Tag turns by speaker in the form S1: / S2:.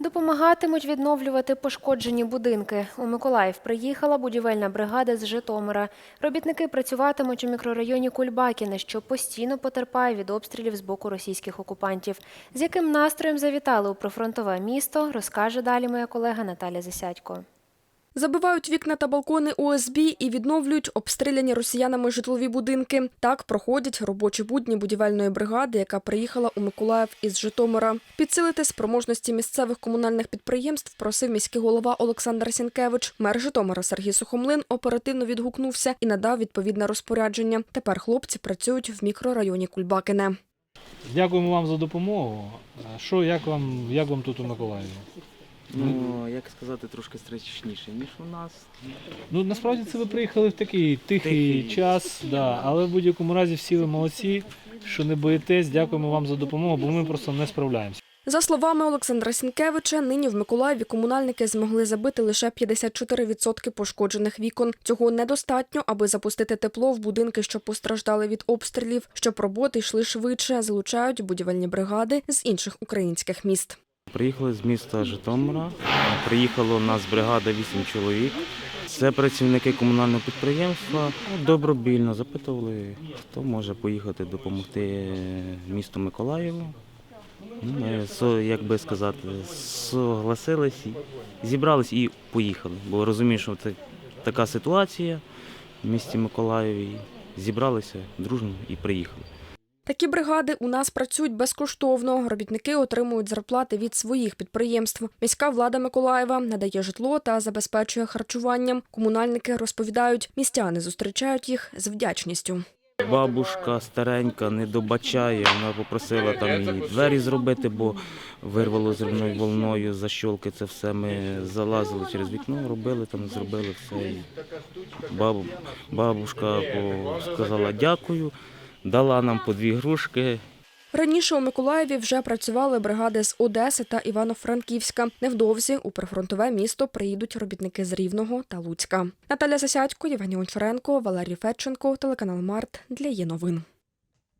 S1: Допомагатимуть відновлювати пошкоджені будинки. У Миколаїв приїхала будівельна бригада з Житомира. Робітники працюватимуть у мікрорайоні Кульбакіне, що постійно потерпає від обстрілів з боку російських окупантів. З яким настроєм завітали у прифронтове місто, розкаже далі моя колега Наталя Засядько.
S2: Забивають вікна та балкони ОСБ і відновлюють обстріляні росіянами житлові будинки. Так проходять робочі будні будівельної бригади, яка приїхала у Миколаїв із Житомира. Підсилити спроможності місцевих комунальних підприємств просив міський голова Олександр Сінкевич. Мер Житомира Сергій Сухомлин оперативно відгукнувся і надав відповідне розпорядження. Тепер хлопці працюють в мікрорайоні Кульбакине.
S3: Дякуємо вам за допомогу. Що, як вам, як вам тут у Миколаєві?
S4: Ну, як сказати, трошки страшніше, ніж у нас.
S3: Ну насправді це ви приїхали в такий тихий,
S4: Тихий.
S3: час, да, але в будь-якому разі всі ви молодці, що не боїтесь. Дякуємо вам за допомогу, бо ми просто не справляємося.
S2: За словами Олександра Сінкевича, нині в Миколаєві комунальники змогли забити лише 54% пошкоджених вікон. Цього недостатньо, аби запустити тепло в будинки, що постраждали від обстрілів. Щоб роботи йшли швидше, залучають будівельні бригади з інших українських міст.
S4: Приїхали з міста Житомира. Приїхало у нас бригада 8 чоловік. Це працівники комунального підприємства. Добробільно запитували, хто може поїхати допомогти місту Миколаєву. Ну, Ми, як би сказати, согласились, зібрались і поїхали. Бо розумію, що це така ситуація в місті Миколаєві. Зібралися дружно і приїхали.
S2: Такі бригади у нас працюють безкоштовно. Робітники отримують зарплати від своїх підприємств. Міська влада Миколаєва надає житло та забезпечує харчуванням. Комунальники розповідають, містяни зустрічають їх з вдячністю.
S4: Бабушка старенька не добачає, вона попросила там і двері зробити, бо вирвало зривною волною, защолки це все. Ми залазили через вікно, робили там, зробили все. Бабушка сказала дякую, дала нам по дві грушки.
S2: Раніше у Миколаєві вже працювали бригади з Одеси та Івано-Франківська. Невдовзі у прифронтове місто приїдуть робітники з Рівного та Луцька. Наталя Засядько, Євгеній Ончаренко, Валерій Федченко, телеканал Март для є новин.